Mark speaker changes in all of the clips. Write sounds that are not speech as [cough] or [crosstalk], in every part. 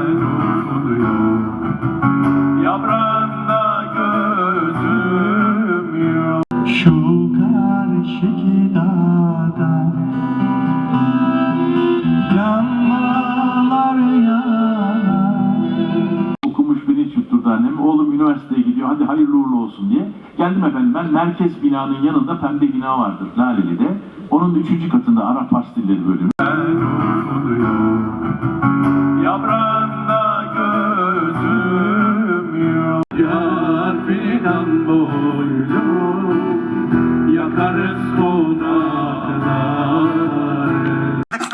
Speaker 1: ufuluyor Yaprağında gözüm yok Şu karşıki dağda Yanmalar yanar
Speaker 2: okumuş bilinç yutturdu annem. Oğlum üniversiteye gidiyor hadi hayırlı uğurlu olsun diye. Geldim efendim ben merkez binanın yanında pembe bina vardır Laleli'de. Onun üçüncü katında Arap Pastilleri bölümü.
Speaker 1: Yar fidan boylu Yakarız konakları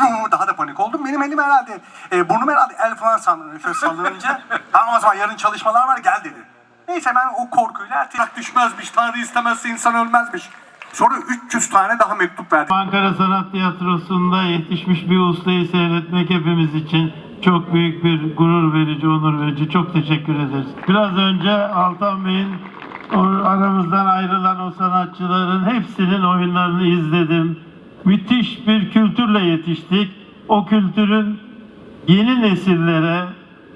Speaker 3: Uuu, daha da panik oldum. Benim elim herhalde, e, burnum herhalde el falan sandım nefes sallanınca. [laughs] tamam o zaman yarın çalışmalar var gel dedi. Neyse ben o korkuyla ertelek düşmezmiş, Tanrı istemezse insan ölmezmiş. Sonra 300 tane daha mektup verdi.
Speaker 4: Ankara Sanat Tiyatrosu'nda yetişmiş bir ustayı seyretmek hepimiz için çok büyük bir gurur verici, onur verici. Çok teşekkür ederiz. Biraz önce Altan Bey'in o aramızdan ayrılan o sanatçıların hepsinin oyunlarını izledim. Müthiş bir kültürle yetiştik. O kültürün yeni nesillere,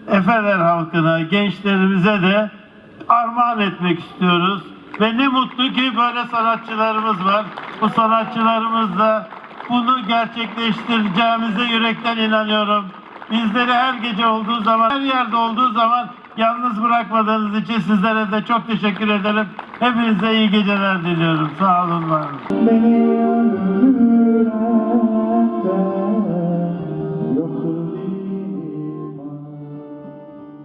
Speaker 4: Efeler halkına, gençlerimize de armağan etmek istiyoruz. Ve ne mutlu ki böyle sanatçılarımız var. Bu sanatçılarımız da bunu gerçekleştireceğimize yürekten inanıyorum. Bizleri her gece olduğu zaman, her yerde olduğu zaman yalnız bırakmadığınız için sizlere de çok teşekkür ederim. Hepinize iyi geceler diliyorum. Sağ olun, var olun.